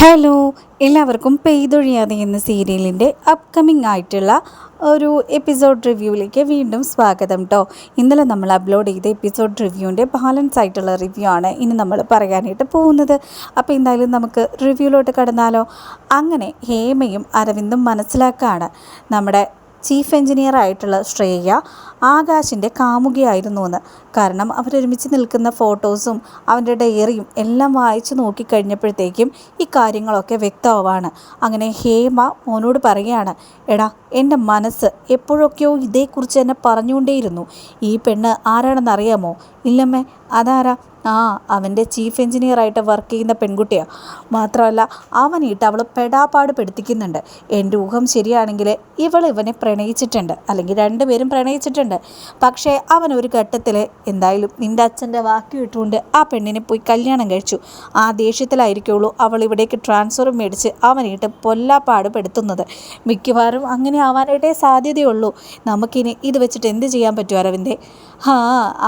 Hello എല്ലാവർക്കും പെയ്തൊഴിയാതെ എന്ന സീരിയലിന്റെ അപ്കമിങ് ആയിട്ടുള്ള ഒരു എപ്പിസോഡ് റിവ്യൂവിലേക്ക് വീണ്ടും സ്വാഗതം കേട്ടോ ഇന്നലെ നമ്മൾ അപ്ലോഡ് ചെയ്ത എപ്പിസോഡ് റിവ്യൂവിന്റെ ബാലൻസ് ആയിട്ടുള്ള റിവ്യൂ ആണ് ഇനി നമ്മൾ പറയാനായിട്ട് പോകുന്നത്. അപ്പോൾ എന്തായാലും നമുക്ക് റിവ്യൂലോട്ട് കടന്നാലോ. അങ്ങനെ ഹേമയും അരവിന്ദും മനസ്സിലാക്കാണ് നമ്മുടെ ചീഫ് എഞ്ചിനീയർ ആയിട്ടുള്ള ശ്രേയ ആകാശിന്റെ കാമുകിയായിരുന്നു എന്ന്. കാരണം അവരൊരുമിച്ച് നിൽക്കുന്ന ഫോട്ടോസും അവന്റെ ഡയറിയും എല്ലാം വായിച്ചു നോക്കിക്കഴിഞ്ഞപ്പോഴത്തേക്കും ഈ കാര്യങ്ങളൊക്കെ വ്യക്തമാവാണ്. അങ്ങനെ ഹേമ മോനോട് പറയുകയാണ് എടാ എന്റെ മനസ്സ് എപ്പോഴൊക്കെയോ ഇതേക്കുറിച്ച് തന്നെ പറഞ്ഞുകൊണ്ടേയിരുന്നു. ഈ പെണ്ണ് ആരാണെന്നറിയാമോ? ഇല്ലമ്മേ അതാരാ? ആ അവന്റെ ചീഫ് എഞ്ചിനീയറായിട്ട് വർക്ക് ചെയ്യുന്ന പെൺകുട്ടിയാണ് മാത്രമല്ല അവനിട്ട് അവൾ പെടാപ്പാട് പെടുത്തിക്കുന്നുണ്ട്. എന്റെ ഊഹം ശരിയാണെങ്കിൽ ഇവൾ ഇവനെ പ്രണയിച്ചിട്ടുണ്ട്. അല്ലെങ്കിൽ രണ്ടുപേരും പ്രണയിച്ചിട്ടുണ്ട്. പക്ഷേ അവൻ ഒരു ഘട്ടത്തിൽ എന്തായാലും നിന്റെ അച്ഛന്റെ വാക്ക് കിട്ടുകൊണ്ട് ആ പെണ്ണിനെ പോയി കല്യാണം കഴിച്ചു. ആ ദേഷ്യത്തിലായിരിക്കുള്ളൂ അവൾ ഇവിടേക്ക് ട്രാൻസ്ഫർ മേടിച്ച് അവനിട്ട് പൊല്ലാപ്പാട് പെടുത്തുന്നത്. മിക്കവാറും അങ്ങനെ ആവാനായിട്ടേ സാധ്യതയുള്ളൂ. നമുക്കിനി ഇത് വെച്ചിട്ട് എന്ത് ചെയ്യാൻ പറ്റും അരവിന്ദേ? ആ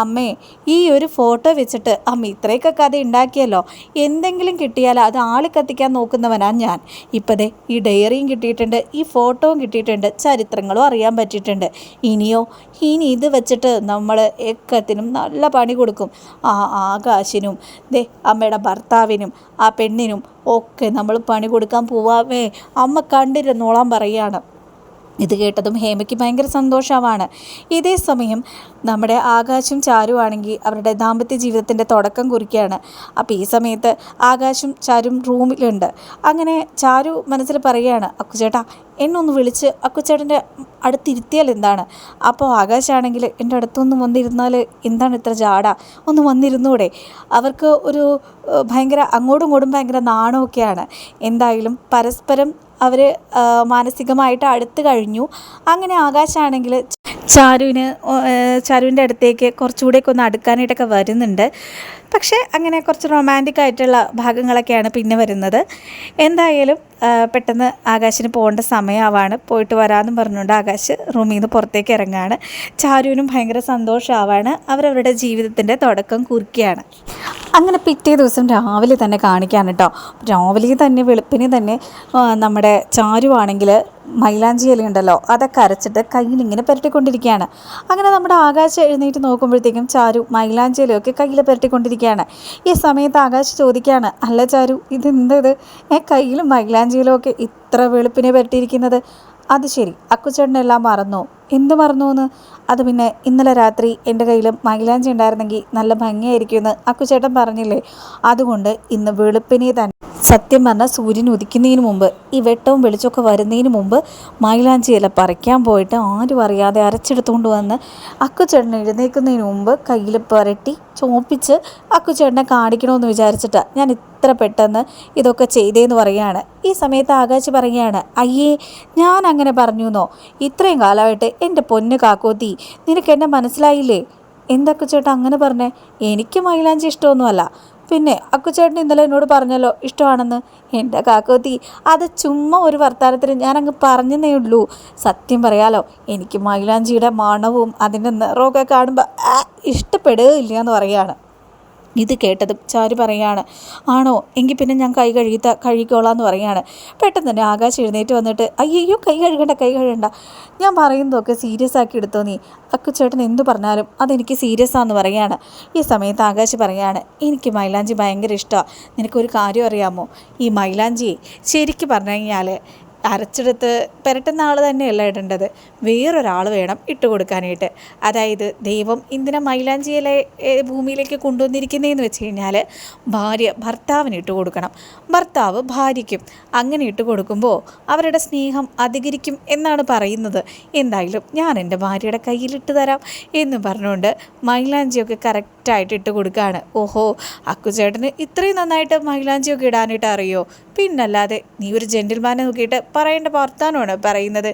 അമ്മേ ഈ ഒരു ഫോട്ടോ വെച്ചിട്ട് അമ്മ ഇത്രയൊക്കെ കഥ ഉണ്ടാക്കിയല്ലോ. എന്തെങ്കിലും കിട്ടിയാൽ അത് ആളി കത്തിക്കാൻ നോക്കുന്നവനാണ് ഞാൻ. ഇപ്പതേ ഈ ഡയറിയും കിട്ടിയിട്ടുണ്ട് ഈ ഫോട്ടോയും കിട്ടിയിട്ടുണ്ട് ചരിത്രങ്ങളും അറിയാൻ പറ്റിയിട്ടുണ്ട്. ഇനിയോ ഇനി ഇത് വെച്ചിട്ട് നമ്മൾ എക്കത്തിനും നല്ല പണി കൊടുക്കും. ആ ആകാശിനും ദേ അമ്മയുടെ ഭർത്താവിനും ആ പെണ്ണിനും ഒക്കെ നമ്മൾ പണി കൊടുക്കാൻ പോവാമേ. അമ്മ കണ്ടിരുന്നോളാൻ പറയാണ്. ഇത് കേട്ടതും ഹേമയ്ക്ക് ഭയങ്കര സന്തോഷമാണ്. ഇതേ സമയം നമ്മുടെ ആകാശും ചാരുവാണെങ്കിൽ അവരുടെ ദാമ്പത്യ ജീവിതത്തിന്റെ തുടക്കം കുറിക്കുകയാണ്. അപ്പോൾ ഈ സമയത്ത് ആകാശും ചാരും റൂമിലുണ്ട്. അങ്ങനെ ചാരു മനസ്സിൽ പറയുകയാണ് അക്കുചേട്ടാ എന്നൊന്ന് വിളിച്ച് അക്കുച്ചേട്ടന്റെ അടുത്തിരുത്തിയാൽ എന്താണ്? അപ്പോൾ ആകാശാണെങ്കിൽ എന്റെ അടുത്തൊന്ന് വന്നിരുന്നാൽ എന്താണ് ഇത്ര ജാട? ഒന്ന് വന്നിരുന്നൂടെ. അവർക്ക് ഒരു ഭയങ്കര അങ്ങോട്ടും ഇങ്ങോട്ടും ഭയങ്കര നാണമൊക്കെയാണ് എന്തായാലും പരസ്പരം അവർ മാനസികമായിട്ട് അടുത്ത് കഴിഞ്ഞു. അങ്ങനെ ആകാശാണെങ്കിൽ ചാരുവിന് ചാരുവിന്റെ അടുത്തേക്ക് കുറച്ചുകൂടെയൊക്കെ ഒന്ന് അടുക്കാനായിട്ടൊക്കെ വരുന്നുണ്ട്. പക്ഷേ അങ്ങനെ കുറച്ച് റൊമാന്റിക് ആയിട്ടുള്ള ഭാഗങ്ങളൊക്കെയാണ് പിന്നെ വരുന്നത്. എന്തായാലും പെട്ടെന്ന് ആകാശിന് പോകേണ്ട സമയമാവാണ് പോയിട്ട് വരാമെന്നും പറഞ്ഞുകൊണ്ട് ആകാശ് റൂമിൽ നിന്ന് പുറത്തേക്ക് ഇറങ്ങുകയാണ്. ചാരുവിനും ഭയങ്കര സന്തോഷമാവാണ്. അവരവരുടെ ജീവിതത്തിന്റെ തുടക്കം കുറിക്കുകയാണ്. അങ്ങനെ പിറ്റേ ദിവസം രാവിലെ തന്നെ കാണിക്കാൻ കേട്ടോ. രാവിലെ തന്നെ വെളുപ്പിന് തന്നെ നമ്മുടെ ചാരു മൈലാഞ്ചി ഇലയുണ്ടല്ലോ അതൊക്കെ അരച്ചിട്ട് കയ്യിൽ ഇങ്ങനെ പുരട്ടിക്കൊണ്ടിരിക്കുകയാണ്. അങ്ങനെ നമ്മുടെ ആകാശം എഴുന്നേറ്റ് നോക്കുമ്പോഴത്തേക്കും ചാരു മൈലാഞ്ചി ഇലയൊക്കെ കയ്യിൽ പുരട്ടിക്കൊണ്ടിരിക്കുകയാണ്. ഈ സമയത്ത് ആകാശ് ചോദിക്കുകയാണ് അല്ല ചാരു ഇതെന്തത് ഏ കയ്യിലും മൈലാഞ്ചിയിലൊക്കെ ഇത്ര വെളുപ്പിനെ പുരട്ടിയിരിക്കുന്നത്? അത് ശരി അക്കുച്ചേട്ടനെല്ലാം മറന്നു. എന്ത് മറന്നു എന്ന് അത് പിന്നെ ഇന്നലെ രാത്രി എന്റെ കയ്യിൽ മൈലാഞ്ചി ഉണ്ടായിരുന്നെങ്കിൽ നല്ല ഭംഗിയായിരിക്കുമെന്ന് അക്കുചേട്ടൻ പറഞ്ഞില്ലേ? അതുകൊണ്ട് ഇന്ന് വെളുപ്പിനെ തന്നെ. സത്യം പറഞ്ഞാൽ സൂര്യൻ ഉദിക്കുന്നതിന് മുമ്പ് ഈ വെട്ടവും വെളിച്ചമൊക്കെ വരുന്നതിന് മുമ്പ് മൈലാഞ്ചി ഇല പറിക്കാൻ പോയിട്ട് ആരും അറിയാതെ അരച്ചെടുത്തുകൊണ്ട് വന്ന് അക്കുചേട്ടൻ എഴുന്നേൽക്കുന്നതിന് മുമ്പ് കയ്യിൽ പുരട്ടി ചോപ്പിച്ച് അക്കുചേട്ടനെ കാണിക്കണമെന്ന് വിചാരിച്ചിട്ടാണ് ഞാൻ ഇത്ര പെട്ടെന്ന് ഇതൊക്കെ ചെയ്തേന്ന് പറയുകയാണ്. ഈ സമയത്ത് ആകാശ് പറയുകയാണ് അയ്യേ ഞാൻ അങ്ങനെ പറഞ്ഞു എന്നോ ഇത്രയും കാലമായിട്ട് എന്റെ പൊന്ന് കാക്കോത്തി നിനക്ക് എന്നെ മനസ്സിലായില്ലേ? എന്തൊക്കെ ചേട്ടാ അങ്ങനെ പറഞ്ഞേ? എനിക്ക് മൈലാഞ്ചി ഇഷ്ടമൊന്നുമല്ല. പിന്നെ അക്കുചേട്ടൻ ഇന്നലെ എന്നോട് പറഞ്ഞല്ലോ ഇഷ്ടമാണെന്ന്. എന്റെ കാക്കോത്തി അത് ചുമ്മാ ഒരു വർത്തമാനത്തിന് ഞാനങ്ങ് പറഞ്ഞതേ ഉള്ളൂ. സത്യം പറയാലോ എനിക്ക് മൈലാഞ്ചിയുടെ മണവും അതിന്റെ നിറമൊക്കെ കാണുമ്പോൾ ഇഷ്ടപ്പെടുകയില്ല എന്ന് പറയുകയാണ്. ഇത് കേട്ടതും ചാരു പറയാണ് ആണോ? എങ്കിൽ പിന്നെ ഞാൻ കൈ കഴുകി കഴുകിക്കോളാം എന്ന് പറയാണ്. പെട്ടെന്ന് തന്നെ ആകാശ് എഴുന്നേറ്റ് വന്നിട്ട് അയ്യോ കൈ കഴുകണ്ട കൈ കഴുകണ്ട. ഞാൻ പറയുന്നതൊക്കെ സീരിയസ് ആക്കി എടുത്തോ നീ? അക്കുച്ചേട്ടൻ എന്തു പറഞ്ഞാലും അതെനിക്ക് സീരിയസ് ആണെന്ന് പറയാണ്. ഈ സമയത്ത് ആകാശ് പറയാണ് എനിക്ക് മൈലാഞ്ചി ഭയങ്കര ഇഷ്ടമാണ് നിനക്കൊരു കാര്യം അറിയാമോ? ഈ മൈലാഞ്ചി ശരിക്കും പറഞ്ഞു കഴിഞ്ഞാൽ അരച്ചെടുത്ത് പുരട്ടുന്ന ആൾ തന്നെയല്ല ഇടേണ്ടത്. വേറൊരാൾ വേണം ഇട്ട് കൊടുക്കാനായിട്ട്. അതായത് ദൈവം ഇന്ദിനെ മൈലാഞ്ചിയിലെ ഭൂമിയിലേക്ക് കൊണ്ടുവന്നിരിക്കുന്നതെന്ന് വെച്ച് കഴിഞ്ഞാൽ ഭാര്യ ഭർത്താവിന് ഇട്ട് കൊടുക്കണം. ഭർത്താവ് ഭാര്യയ്ക്കും അങ്ങനെ ഇട്ട് കൊടുക്കുമ്പോൾ അവരുടെ സ്നേഹം അധികരിക്കും എന്നാണ് പറയുന്നത്. എന്തായാലും ഞാൻ എന്റെ ഭാര്യയുടെ കയ്യിലിട്ട് തരാം എന്ന് പറഞ്ഞുകൊണ്ട് മൈലാഞ്ചിയൊക്കെ കറക്റ്റായിട്ട് ഇട്ട് കൊടുക്കുകയാണ് ഓഹോ അക്കുചേട്ടന് ഇത്രയും നന്നായിട്ട് മൈലാഞ്ചിയൊക്കെ ഇടാനായിട്ട് അറിയോ? പിന്നല്ലാതെ നീ ഒരു ജെന്റിൽമാനെ നോക്കിയിട്ട് പറയേണ്ട വർത്താനമാണ് പറയുന്നത്.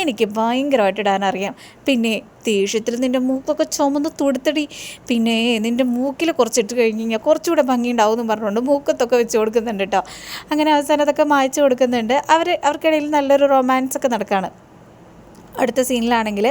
എനിക്ക് ഭയങ്കരമായിട്ട് ഇടാൻ അറിയാം. പിന്നെ ദേഷ്യത്തിൽ നിന്റെ മൂക്കൊക്കെ ചുമന്ന് തുടുത്തടി. പിന്നെ നിന്റെ മൂക്കിൽ കുറച്ചിട്ട് കഴിഞ്ഞ് കഴിഞ്ഞാൽ കുറച്ചുകൂടെ ഭംഗിയുണ്ടാവും എന്ന് പറഞ്ഞുകൊണ്ട് മൂക്കത്തൊക്കെ വെച്ച് കൊടുക്കുന്നുണ്ട് കേട്ടോ. അങ്ങനെ അവസാനം അതൊക്കെ മായച്ചു കൊടുക്കുന്നുണ്ട്. അവർ അവർക്കിടയിൽ നല്ലൊരു റൊമാൻസ് ഒക്കെ നടക്കുകയാണ് അടുത്ത സീനിലാണെങ്കിൽ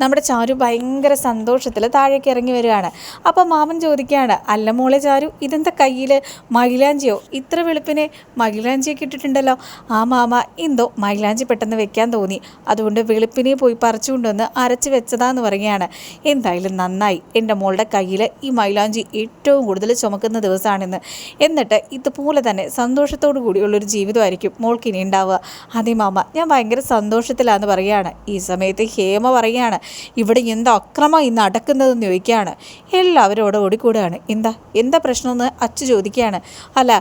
നമ്മുടെ ചാരു ഭയങ്കര സന്തോഷത്തിൽ താഴേക്ക് ഇറങ്ങി വരികയാണ്. അപ്പോൾ മാമൻ ചോദിക്കുകയാണ് അല്ല മോളെ ചാരു ഇതെന്താ കയ്യിൽ മൈലാഞ്ചിയോ? ഇത്ര വെളുപ്പിനെ മൈലാഞ്ചിയൊക്കെ ഇട്ടിട്ടുണ്ടല്ലോ. ആ മാമ എന്തോ മൈലാഞ്ചി പെട്ടെന്ന് വെക്കാൻ തോന്നി. അതുകൊണ്ട് വെളുപ്പിനെ പോയി പറിച്ചുകൊണ്ടുവന്ന് അരച്ച് വെച്ചതാന്ന് പറയുകയാണ്. എന്തായാലും നന്നായി. എന്റെ മോളുടെ കയ്യിൽ ഈ മൈലാഞ്ചി ഏറ്റവും കൂടുതൽ ചുമക്കുന്ന ദിവസമാണെന്ന്. എന്നിട്ട് ഇതുപോലെ തന്നെ സന്തോഷത്തോടു കൂടിയുള്ളൊരു ജീവിതമായിരിക്കും മോൾക്ക് ഇനി ഉണ്ടാവുക. അതേ മാമ ഞാൻ ഭയങ്കര സന്തോഷത്തിലാന്ന് പറയുകയാണ് ഈ സമയത്ത് ഹേമ പറയുകയാണ് ഇവിടെ എന്താ അക്രമം ഇന്ന് അടക്കുന്നതെന്ന് ചോദിക്കുകയാണ്. എല്ലാവരും അവിടെ ഓടിക്കൂടുകയാണ്. എന്താ എന്താ പ്രശ്നമെന്ന് അച്ചു ചോദിക്കുകയാണ്. അല്ല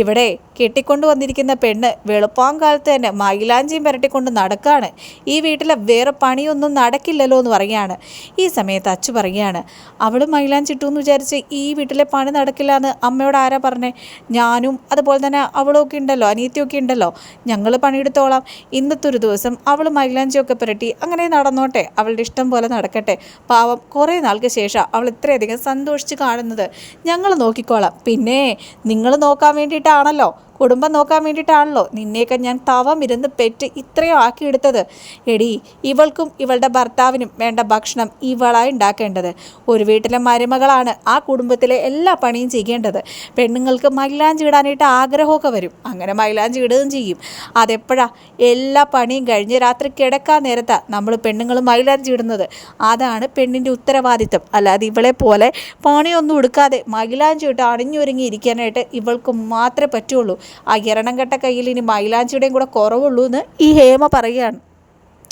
ഇവിടെ കെട്ടിക്കൊണ്ടു വന്നിരിക്കുന്ന പെണ്ണ് വെളുപ്പാങ്കാലത്ത് തന്നെ മൈലാഞ്ചിയും പുരട്ടിക്കൊണ്ട് നടക്കുകയാണ്. ഈ വീട്ടിലെ വേറെ പണിയൊന്നും നടക്കില്ലല്ലോ എന്ന് പറയുകയാണ്. ഈ സമയത്ത് അച്ചു പറയുകയാണ് അവൾ മൈലാഞ്ചി ഇട്ടു എന്ന് വിചാരിച്ച് ഈ വീട്ടിലെ പണി നടക്കില്ല എന്ന് അമ്മയോട് ആരാ പറഞ്ഞേ? ഞാനും അതുപോലെ തന്നെ അവളൊക്കെ ഉണ്ടല്ലോ അനിയത്തിയൊക്കെ ഉണ്ടല്ലോ. ഞങ്ങൾ പണിയെടുത്തോളാം. ഇന്നത്തെ ഒരു ദിവസം അവൾ മൈലാഞ്ചിയൊക്കെ പുരട്ടി അങ്ങനെ നടന്നോട്ടെ അവളുടെ ഇഷ്ടം പോലെ നടക്കട്ടെ. പാവം കുറേ നാൾക്ക് ശേഷം അവൾ ഇത്രയധികം സന്തോഷിച്ച് കാണുന്നത്. ഞങ്ങൾ നോക്കിക്കോളാം. പിന്നെ നിങ്ങൾ നോക്കാൻ വേണ്ടിയിട്ടാണല്ലോ. കുടുംബം നോക്കാൻ വേണ്ടിയിട്ടാണല്ലോ. നിന്നെയൊക്കെ ഞാൻ തവം ഇരുന്ന് പെറ്റ് ഇത്രയും ആക്കിയെടുത്തത്. എടി ഇവൾക്കും ഇവളുടെ ഭർത്താവിനും വേണ്ട ഭക്ഷണം ഇവളായി ഉണ്ടാക്കേണ്ടത്. ഒരു വീട്ടിലെ മരുമകളാണ് ആ കുടുംബത്തിലെ എല്ലാ പണിയും ചെയ്യേണ്ടത്. പെണ്ണുങ്ങൾക്ക് മൈലാഞ്ചി ഇടാനായിട്ട് ആഗ്രഹമൊക്കെ വരും. അങ്ങനെ മൈലാഞ്ചി ഇടുകയും ചെയ്യും. അതെപ്പോഴാ? എല്ലാ പണിയും കഴിഞ്ഞ് രാത്രി കിടക്കാൻ നേരത്താണ് നമ്മൾ പെണ്ണുങ്ങൾ മൈലാഞ്ചി ഇടുന്നത്. അതാണ് പെണ്ണിന്റെ ഉത്തരവാദിത്തം അല്ലാതെ ഇവളെ പോലെ പണിയൊന്നും എടുക്കാതെ മൈലാഞ്ചി ഇട്ട് അണിഞ്ഞൊരുങ്ങി ഇരിക്കാനായിട്ട് ഇവൾക്ക് മാത്രമേ പറ്റുള്ളൂ. ആ ഇരണം കെട്ട കയ്യിൽ ഇനി മൈലാഞ്ചിയുടെയും കൂടെ കുറവുള്ളൂ എന്ന് ഈ ഹേമ പറയുകയാണ്.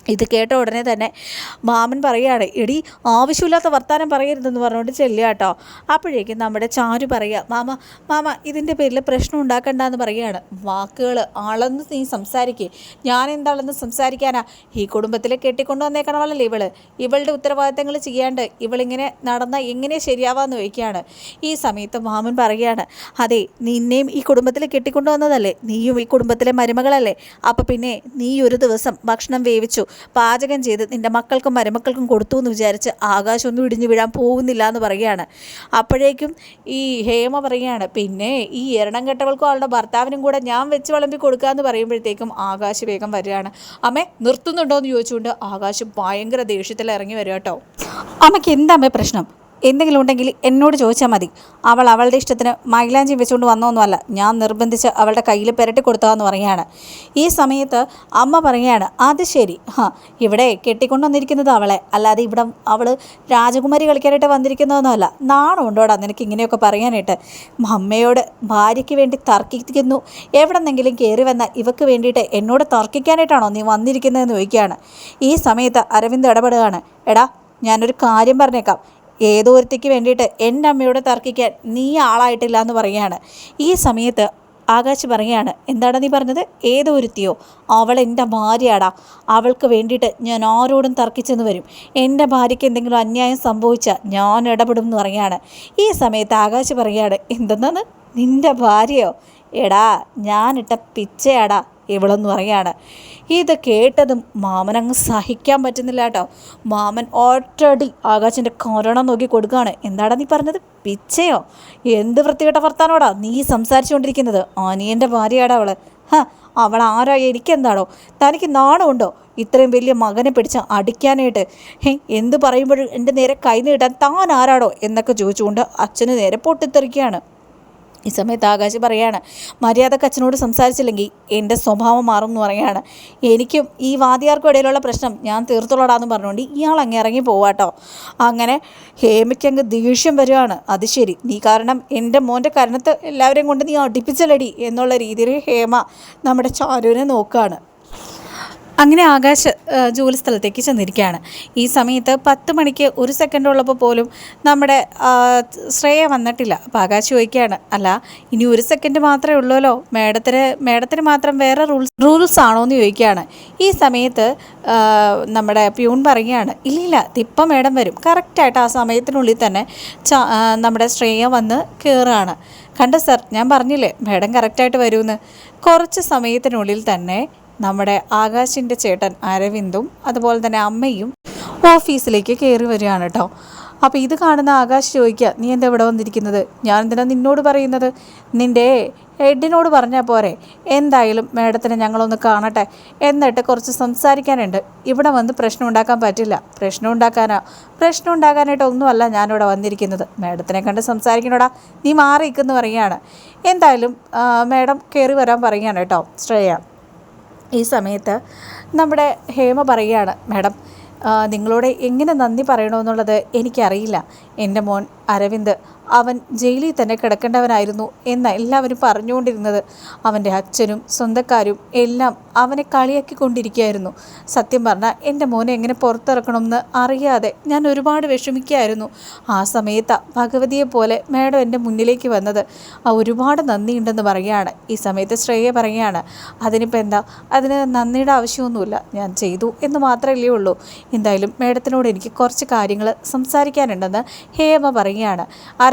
ഇത് കേട്ട ഉടനെ തന്നെ മാമൻ പറയുകയാണ് എടി ആവശ്യമില്ലാത്ത വർത്താനം പറയരുതെന്ന് പറഞ്ഞുകൊണ്ട് ചെല്ലുക കേട്ടോ. അപ്പോഴേക്കും നമ്മുടെ ചാരു പറയുക മാമ മാമ ഇതിന്റെ പേരിൽ പ്രശ്നം ഉണ്ടാക്കണ്ട എന്ന് പറയുകയാണ്. വാക്കുകൾ അളന്ന് നീ സംസാരിക്കേ. ഞാൻ എന്താണെന്ന് സംസാരിക്കാനാ? ഈ കുടുംബത്തിൽ കെട്ടിക്കൊണ്ടു വന്നേക്കണമല്ലോ ഇവൾ? ഇവളുടെ ഉത്തരവാദിത്തങ്ങൾ ചെയ്യാണ്ട് ഇവളിങ്ങനെ നടന്ന എങ്ങനെ ശരിയാവാന്ന് ചോദിക്കുകയാണ്. ഈ സമയത്ത് മാമൻ പറയുകയാണ് അതെ നിന്നെയും ഈ കുടുംബത്തിൽ കെട്ടിക്കൊണ്ടു വന്നതല്ലേ? നീയും ഈ കുടുംബത്തിലെ മരുമകളല്ലേ? അപ്പം പിന്നെ നീ ഒരു ദിവസം ഭക്ഷണം വേവിച്ചു പാചകം ചെയ്ത് നിന്റെ മക്കൾക്കും മരുമക്കൾക്കും കൊടുത്തു എന്ന് വിചാരിച്ച് ആകാശമൊന്നും ഇടിഞ്ഞു വീഴാൻ പോകുന്നില്ല എന്ന് പറയുകയാണ്. അപ്പോഴേക്കും ഈ ഹേമ പറയുകയാണ് പിന്നെ ഈ എരണം കെട്ടവൾക്കും അവളുടെ ഭർത്താവിനും കൂടെ ഞാൻ വെച്ച് വിളമ്പി കൊടുക്കുക എന്ന് പറയുമ്പോഴത്തേക്കും ആകാശ് വേഗം വരികയാണ് അമ്മേ നിർത്തുന്നുണ്ടോ? എന്ന് ചോദിച്ചുകൊണ്ട് ആകാശ് ഭയങ്കര ദേഷ്യത്തിൽ ഇറങ്ങി വരിക കേട്ടോ. അമ്മയ്ക്ക് എന്താ പ്രശ്നം? എന്തെങ്കിലും ഉണ്ടെങ്കിൽ എന്നോട് ചോദിച്ചാൽ മതി. അവൾ അവളുടെ ഇഷ്ടത്തിന് മൈലാഞ്ചി വെച്ചുകൊണ്ട് വന്നോന്നുമല്ല. ഞാൻ നിർബന്ധിച്ച് അവളുടെ കയ്യിൽ പെരട്ടി കൊടുത്തതെന്ന് പറയുകയാണ്. ഈ സമയത്ത് അമ്മ പറയുകയാണ് അത് ശരി. ഹാ ഇവിടെ കെട്ടിക്കൊണ്ട് വന്നിരിക്കുന്നത് അവളെ. അല്ലാതെ ഇവിടെ അവൾ രാജകുമാരി കളിക്കാനായിട്ട് വന്നിരിക്കുന്നതൊന്നുമല്ല. നാണമുണ്ടോടാ നിനക്ക് ഇങ്ങനെയൊക്കെ പറയാനായിട്ട്? അമ്മയോട് ഭാര്യയ്ക്ക് വേണ്ടി തർക്കിക്കുന്നു. എവിടെന്നെങ്കിലും കയറി വന്ന ഇവക്ക് വേണ്ടിയിട്ട് എന്നോട് തർക്കിക്കാനായിട്ടാണോ നീ വന്നിരിക്കുന്നതെന്ന് ചോദിക്കുകയാണ്. ഈ സമയത്ത് അരവിന്ദ് ഇടപെടുകയാണ്. എടാ ഞാനൊരു കാര്യം പറഞ്ഞേക്കാം. ഏതോ ഒരുത്തിക്ക് വേണ്ടിയിട്ട് എന്റെ അമ്മയോട് തർക്കിക്കാൻ നീ ആളായിട്ടില്ല എന്ന് പറയുകയാണ്. ഈ സമയത്ത് ആകാശ് പറയുകയാണ് എന്താണ് നീ പറഞ്ഞത്? ഏതോ ഒരുത്തിയോ അവൾ എന്റെ ഭാര്യയാടാ. അവൾക്ക് വേണ്ടിയിട്ട് ഞാൻ ആരോടും തർക്കിച്ചെന്ന് വരും. എന്റെ ഭാര്യയ്ക്ക് എന്തെങ്കിലും അന്യായം സംഭവിച്ചാൽ ഞാൻ ഇടപെടും എന്ന് പറയുകയാണ്. ഈ സമയത്ത് ആകാശ് പറയുകയാണ് എന്തെന്നാണ്? നിന്റെ ഭാര്യയോ? എടാ ഞാനിട്ട പിച്ചയാടാ ഇവളെന്ന് പറയാണ് ഇത് കേട്ടതും മാമൻ അങ്ങ് സഹിക്കാൻ പറ്റുന്നില്ല കേട്ടോ. മാമൻ ഒറ്റടി ആകാശിന്റെ കൊരണം നോക്കി കൊടുക്കുകയാണ്. എന്താടാ നീ പറഞ്ഞത്? പിച്ചയോ? എന്ത് വൃത്തികെട്ട വർത്താനോടാ നീ സംസാരിച്ചുകൊണ്ടിരിക്കുന്നത്? അനിയന്റെ ഭാര്യയാടാ അവൾ. അവൾ ആരാ എനിക്കെന്താണോ തനിക്ക് നാണമുണ്ടോ? ഇത്രയും വലിയ മകനെ പിടിച്ച് അടിക്കാനായിട്ട്. എന്ത് പറയുമ്പോഴും എന്റെ നേരെ കൈ നീട്ടാൻ താൻ ആരാടോ എന്നൊക്കെ ചോദിച്ചുകൊണ്ട് അച്ഛന് നേരെ പൊട്ടിത്തെറിക്കുകയാണ്. ഈ സമയത്ത് ആകാശ് പറയാണ് മര്യാദയ്ക്ക് അച്ഛനോട് സംസാരിച്ചില്ലെങ്കിൽ എന്റെ സ്വഭാവം മാറും എന്ന് പറയാണ്. എനിക്കും ഈ വാദിയാർക്കും ഇടയിലുള്ള പ്രശ്നം ഞാൻ തീർത്തുള്ളടാന്ന് പറഞ്ഞുകൊണ്ട് ഇയാൾ അങ്ങ് ഇറങ്ങി പോവാട്ടോ അങ്ങനെ ഹേമയ്ക്കങ്ങ് ദേഷ്യം വരുവാണ്. അത് ശരി. നീ കാരണം എന്റെ മോന്റെ കരണത്ത് എല്ലാവരെയും കൊണ്ട് നീ അടുപ്പിച്ചലടി എന്നുള്ള രീതിയിൽ ഹേമ നമ്മുടെ ചാരുവിനെ നോക്കുകയാണ് അങ്ങനെ ആകാശ് ജോലി സ്ഥലത്തേക്ക് ചെന്നിരിക്കുകയാണ്. ഈ സമയത്ത് പത്ത് മണിക്ക് ഒരു സെക്കൻഡ് ഉള്ളപ്പോൾ പോലും നമ്മുടെ ശ്രേയ വന്നിട്ടില്ല. അപ്പോൾ ആകാശ് ചോദിക്കുകയാണ് അല്ല ഇനി ഒരു സെക്കൻഡ് മാത്രമേ ഉള്ളൂല്ലോ? മേഡത്തിന് മേഡത്തിന് മാത്രം വേറെ റൂൾസ് റൂൾസ് ആണോ? എന്ന് ചോദിക്കുകയാണ്. ഈ സമയത്ത് നമ്മുടെ പ്യൂൺ പറയുകയാണ് ഇല്ല ഇപ്പം മേഡം വരും. കറക്റ്റായിട്ട് ആ സമയത്തിനുള്ളിൽ തന്നെ നമ്മുടെ ശ്രേയ വന്ന് കയറുകയാണ് കണ്ട സർ ഞാൻ പറഞ്ഞില്ലേ മേഡം കറക്റ്റായിട്ട് വരുമെന്ന്? കുറച്ച് സമയത്തിനുള്ളിൽ തന്നെ നമ്മുടെ ആകാശിന്റെ ചേട്ടൻ അരവിന്ദും അതുപോലെ തന്നെ അമ്മയും ഓഫീസിലേക്ക് കയറി വരികയാണ് കേട്ടോ. അപ്പോൾ ഇത് കാണുന്ന ആകാശ് ചോദിക്കുക നീ എന്താ ഇവിടെ വന്നിരിക്കുന്നത്? ഞാൻ എന്തിനാ നിന്നോട് പറയുന്നത്? നിന്റെ ഹെഡിനോട് പറഞ്ഞാൽ പോരെ. എന്തായാലും മേഡത്തിനെ ഞങ്ങളൊന്ന് കാണട്ടെ. എന്നിട്ട് കുറച്ച് സംസാരിക്കാനുണ്ട്. ഇവിടെ വന്ന് പ്രശ്നം ഉണ്ടാക്കാൻ പറ്റില്ല. പ്രശ്നം ഉണ്ടാക്കാനാ. പ്രശ്നം ഉണ്ടാക്കാനായിട്ട് ഒന്നുമല്ല ഞാനിവിടെ വന്നിരിക്കുന്നത്. മേഡത്തിനെ കണ്ട് സംസാരിക്കണോടാ. നീ മാറിയിക്കുന്നു പറയുകയാണ്. എന്തായാലും മേഡം കയറി വരാൻ പറയുകയാണ് കേട്ടോ. ശ്രേയ. ഈ സമയത്ത് നമ്മുടെ ഹേമ പറയുകയാണ് മാഡം നിങ്ങളോട് എങ്ങനെ നന്ദി പറയണമെന്നുള്ളത് എനിക്കറിയില്ല. എന്റെ മോൻ അരവിന്ദ് അവൻ ജയിലിൽ തന്നെ കിടക്കേണ്ടവനായിരുന്നു എന്ന എല്ലാവരും പറഞ്ഞുകൊണ്ടിരുന്നത്. അവന്റെ അച്ഛനും സ്വന്തക്കാരും എല്ലാം അവനെ കളിയാക്കിക്കൊണ്ടിരിക്കുകയായിരുന്നു. സത്യം പറഞ്ഞാൽ എന്റെ മോനെ എങ്ങനെ പുറത്തിറക്കണമെന്ന് അറിയാതെ ഞാൻ ഒരുപാട് വിഷമിക്കുകയായിരുന്നു. ആ സമയത്ത് ഭഗവതിയെ പോലെ മേഡം എന്റെ മുന്നിലേക്ക് വന്നത്. ഒരുപാട് നന്ദിയുണ്ടെന്ന് പറയുകയാണ്. ഈ സമയത്ത് ശ്രേയ പറയുകയാണ് അതിനിപ്പോൾ എന്താ? അതിന് നന്ദിയുടെ ആവശ്യമൊന്നുമില്ല. ഞാൻ ചെയ്തു എന്ന് മാത്രമല്ലേ ഉള്ളൂ. എന്തായാലും മേഡത്തിനോട് എനിക്ക് കുറച്ച് കാര്യങ്ങൾ സംസാരിക്കാനുണ്ടെന്ന് ഹേമ പറയുകയാണ്.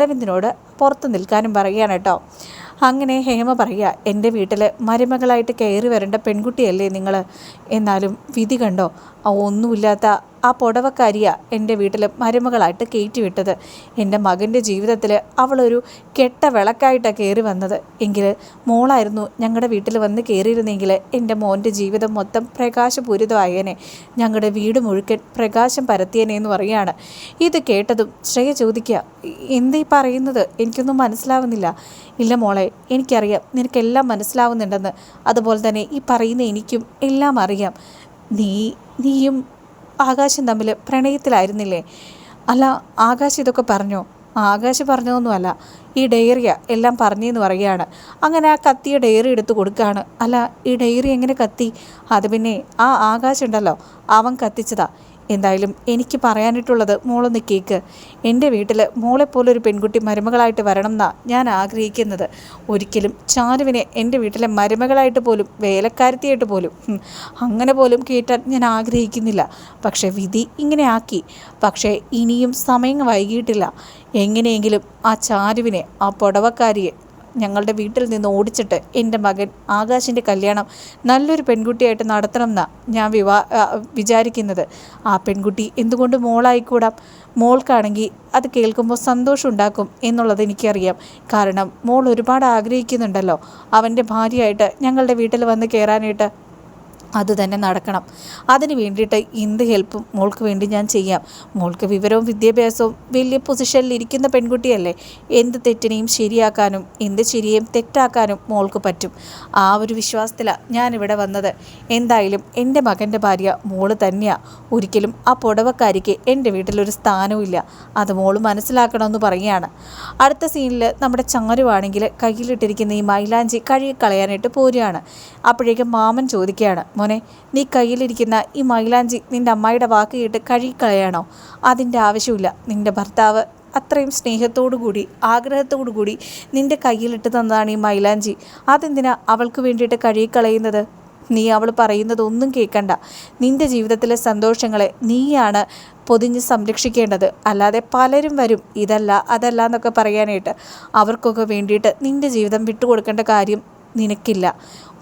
അരവിന്ദിനോട് പുറത്ത് നിൽക്കാനും പറയുകയാണ് കേട്ടോ. അങ്ങനെ ഹേമ പറയുക എന്റെ വീട്ടിൽ മരുമകളായിട്ട് കയറി വരേണ്ട പെൺകുട്ടിയല്ലേ നിങ്ങൾ എന്നാലും വിധി കണ്ടോ? ഒന്നുമില്ലാത്ത ആ പുടവക്കാരിയ എന്റെ വീട്ടിൽ മരുമകളായിട്ട് കയറ്റി വിട്ടത്. എന്റെ മകന്റെ ജീവിതത്തിൽ അവളൊരു കെട്ട വിളക്കായിട്ടാണ് കയറി വന്നത്. എങ്കിൽ മോളായിരുന്നു ഞങ്ങളുടെ വീട്ടിൽ വന്ന് കയറിയിരുന്നെങ്കിൽ എന്റെ മോന്റെ ജീവിതം മൊത്തം പ്രകാശപൂരിതമായേനെ. ഞങ്ങളുടെ വീട് മുഴുക്കൻ പ്രകാശം പരത്തിയേനെ എന്ന് പറയുകയാണ് ഇത് കേട്ടതും ശ്രേയ ചോദിക്കുക എന്തീ പറയുന്നത്? എനിക്കൊന്നും മനസ്സിലാവുന്നില്ല. ഇല്ല മോളെ എനിക്കറിയാം. നിനക്കെല്ലാം മനസ്സിലാവുന്നുണ്ടെന്ന്. അതുപോലെ തന്നെ ഈ പറയുന്ന എനിക്കും എല്ലാം അറിയാം. നീ നീയും ആകാശം തമ്മിൽ പ്രണയത്തിലായിരുന്നില്ലേ? അല്ല ആകാശ് ഇതൊക്കെ പറഞ്ഞോ? ആകാശ് പറഞ്ഞതൊന്നുമല്ല. ഈ ഡയറിയ എല്ലാം പറഞ്ഞെന്ന് പറയുകയാണ്. അങ്ങനെ ആ കത്തിയ ഡയറി എടുത്ത് കൊടുക്കുകയാണ്. അല്ല ഈ ഡയറി എങ്ങനെ കത്തി? അത് പിന്നെ ആ ആകാശുണ്ടല്ലോ അവൻ കത്തിച്ചതാ. എന്തായാലും എനിക്ക് പറയാനിട്ടുള്ളത് മോളൊന്ന് കേക്ക്. എന്റെ വീട്ടിൽ മോളെപ്പോലൊരു പെൺകുട്ടി മരുമകളായിട്ട് വരണം എന്നാണ് ഞാൻ ആഗ്രഹിക്കുന്നത്. ഒരിക്കലും ചാരുവിനെ എന്റെ വീട്ടിലെ മരുമകളായിട്ട് പോലും വേലക്കാരത്തിയായിട്ട് പോലും അങ്ങനെ പോലും കേട്ടാൻ ഞാൻ ആഗ്രഹിക്കുന്നില്ല. പക്ഷേ വിധി ഇങ്ങനെ ആക്കി. പക്ഷേ ഇനിയും സമയം വൈകിയിട്ടില്ല. എങ്ങനെയെങ്കിലും ആ ചാരുവിനെ ആ പുടവക്കാരിയെ ഞങ്ങളുടെ വീട്ടിൽ നിന്ന് ഓടിച്ചിട്ട് എന്റെ മകൻ ആകാശിന്റെ കല്യാണം നല്ലൊരു പെൺകുട്ടിയായിട്ട് നടത്തണം എന്നാണ് ഞാൻ വിവാ വിചാരിക്കുന്നത്. ആ പെൺകുട്ടി എന്തുകൊണ്ട് മോളായിക്കൂടാം? മോൾക്കാണെങ്കിൽ അത് കേൾക്കുമ്പോൾ സന്തോഷം ഉണ്ടാക്കും എന്നുള്ളത് എനിക്കറിയാം. കാരണം മോൾ ഒരുപാട് ആഗ്രഹിക്കുന്നുണ്ടല്ലോ. അവന്റെ ഭാര്യയായിട്ട് ഞങ്ങളുടെ വീട്ടിൽ വന്ന് കയറാനായിട്ട് അത് തന്നെ നടക്കണം. അതിന് വേണ്ടിയിട്ട് എന്ത് ഹെൽപ്പും മോൾക്ക് വേണ്ടി ഞാൻ ചെയ്യാം. മോൾക്ക് വിവരവും വിദ്യാഭ്യാസവും വലിയ പൊസിഷനിൽ ഇരിക്കുന്ന പെൺകുട്ടിയല്ലേ? എന്ത് തെറ്റിനെയും ശരിയാക്കാനും എന്ത് ശരിയെയും തെറ്റാക്കാനും മോൾക്ക് പറ്റും. ആ ഒരു വിശ്വാസത്തിലാണ് ഞാനിവിടെ വന്നത്. എന്തായാലും എന്റെ മകന്റെ ഭാര്യ മോൾ തന്നെയാണ് ഒരിക്കലും ആ പുടവക്കാരിക്ക് എന്റെ വീട്ടിലൊരു സ്ഥാനവുമില്ല അത് മോൾ മനസ്സിലാക്കണമെന്ന് പറയുകയാണ്. അടുത്ത സീനിൽ നമ്മുടെ ചാരുവാണെങ്കിൽ കയ്യിലിട്ടിരിക്കുന്ന ഈ മൈലാഞ്ചി കഴുകി കളയാനായിട്ട് പോരുകയാണ്. അപ്പോഴേക്കും മാമൻ ചോദിക്കുകയാണ് മോനെ നീ കയ്യിലിരിക്കുന്ന ഈ മൈലാഞ്ചി നിന്റെ അമ്മായിയുടെ വാക്ക് കേട്ട് കഴുകിക്കളയാണോ? അതിന്റെ ആവശ്യമില്ല. നിന്റെ ഭർത്താവ് അത്രയും സ്നേഹത്തോടു കൂടി ആഗ്രഹത്തോടു കൂടി നിന്റെ കയ്യിലിട്ട് തന്നതാണ് ഈ മൈലാഞ്ചി. അതെന്തിനാ അവൾക്ക് വേണ്ടിയിട്ട് കഴുകിക്കളയുന്നത്? നീ അവൾ പറയുന്നതൊന്നും കേൾക്കണ്ട. നിന്റെ ജീവിതത്തിലെ സന്തോഷങ്ങളെ നീയാണ് പൊതിഞ്ഞ് സംരക്ഷിക്കേണ്ടത്. അല്ലാതെ പലരും വരും ഇതല്ല അതല്ല എന്നൊക്കെ പറയാനായിട്ട്. അവർക്കൊക്കെ വേണ്ടിയിട്ട് നിന്റെ ജീവിതം വിട്ടുകൊടുക്കേണ്ട കാര്യം നിനക്കില്ല.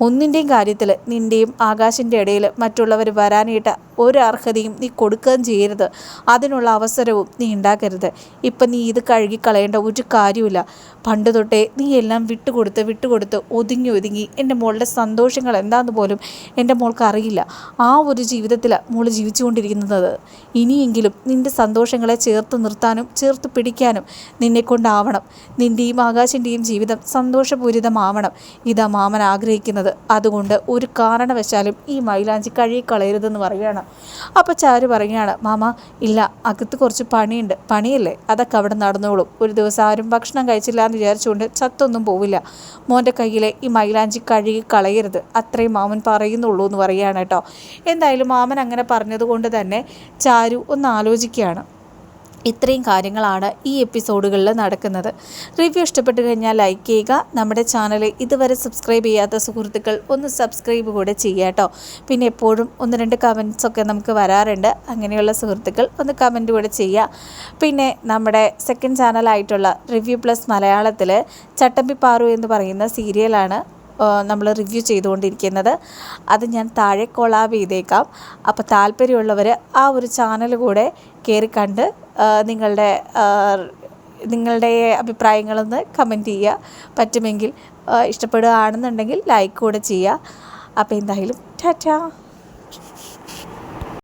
ഒന്നിന്റെയും കാര്യത്തിൽ നിന്റെയും ആകാശിന്റെ ഇടയിൽ മറ്റുള്ളവർ വരാനായിട്ട് ഒരു അർഹതയും നീ കൊടുക്കുകയും ചെയ്യരുത്. അതിനുള്ള അവസരവും നീ ഉണ്ടാക്കരുത്. ഇപ്പം നീ ഇത് കഴുകിക്കളയേണ്ട ഒരു കാര്യമില്ല പണ്ട് തൊട്ടേ നീ എല്ലാം വിട്ടുകൊടുത്ത് വിട്ടുകൊടുത്ത് ഒതുങ്ങി ഒതുങ്ങി എന്റെ മോളുടെ സന്തോഷങ്ങൾ എന്താണെന്ന് പോലും എന്റെ മോൾക്ക് അറിയില്ല. ആ ഒരു ജീവിതത്തിൽ മോൾ ജീവിച്ചുകൊണ്ടിരിക്കുന്നത്. ഇനിയെങ്കിലും നിന്റെ സന്തോഷങ്ങളെ ചേർത്ത് നിർത്താനും ചേർത്ത് പിടിക്കാനും നിന്നെക്കൊണ്ടാവണം. നിന്റെയും ആകാശിന്റെയും ജീവിതം സന്തോഷപൂരിതമാവണം. ഇതാ മാമൻ ആഗ്രഹിക്കുന്നത്. അതുകൊണ്ട് ഒരു കാരണവശാലും ഈ മൈലാഞ്ചി കഴുകിക്കളയരുതെന്ന് പറയുകയാണ്. അപ്പോൾ ചാരു പറയുകയാണ് മാമ ഇല്ല അകത്ത് കുറച്ച് പണിയുണ്ട്. പണിയല്ലേ? അതൊക്കെ അവിടെ നടന്നോളും. ഒരു ദിവസം ആരും ഭക്ഷണം കഴിച്ചില്ല എന്ന് വിചാരിച്ചുകൊണ്ട് ചത്തൊന്നും പോവില്ല. മോന്റെ കയ്യിലെ ഈ മൈലാഞ്ചി കഴുകി കളയരുത് അത്രയും മാമൻ പറയുന്നുള്ളൂ എന്ന് പറയുകയാണ് കേട്ടോ. എന്തായാലും മാമൻ അങ്ങനെ പറഞ്ഞതുകൊണ്ട് തന്നെ ചാരു ഒന്ന് ആലോചിക്കുകയാണ്. ഇത്രയും കാര്യങ്ങളാണ് ഈ എപ്പിസോഡുകളിൽ നടക്കുന്നത്. റിവ്യൂ ഇഷ്ടപ്പെട്ടു കഴിഞ്ഞാൽ ലൈക്ക് ചെയ്യുക. നമ്മുടെ ചാനൽ ഇതുവരെ സബ്സ്ക്രൈബ് ചെയ്യാത്ത സുഹൃത്തുക്കൾ ഒന്ന് സബ്സ്ക്രൈബ് കൂടെ ചെയ്യുക കേട്ടോ. പിന്നെ എപ്പോഴും ഒന്ന് രണ്ട് കമൻസൊക്കെ നമുക്ക് വരാറുണ്ട്. അങ്ങനെയുള്ള സുഹൃത്തുക്കൾ ഒന്ന് കമന്റ് കൂടെ ചെയ്യുക. പിന്നെ നമ്മുടെ സെക്കൻഡ് ചാനലായിട്ടുള്ള റിവ്യൂ പ്ലസ് മലയാളത്തിൽ ചട്ടമ്പി പാറു എന്ന് പറയുന്ന സീരിയലാണ് നമ്മൾ റിവ്യൂ ചെയ്തുകൊണ്ടിരിക്കുന്നത്. അത് ഞാൻ താഴെ കൊളാബ് ചെയ്തേക്കാം. അപ്പോൾ താല്പര്യമുള്ളവർ ആ ഒരു ചാനൽ കൂടെ കയറി കണ്ട് നിങ്ങളുടെ നിങ്ങളുടെ അഭിപ്രായങ്ങളൊന്ന് കമന്റ് ചെയ്യുക. പറ്റുമെങ്കിൽ ഇഷ്ടപ്പെടുകയാണെന്നുണ്ടെങ്കിൽ ലൈക്ക് കൂടെ ചെയ്യുക. അപ്പോൾ എന്തായാലും ടാറ്റാ.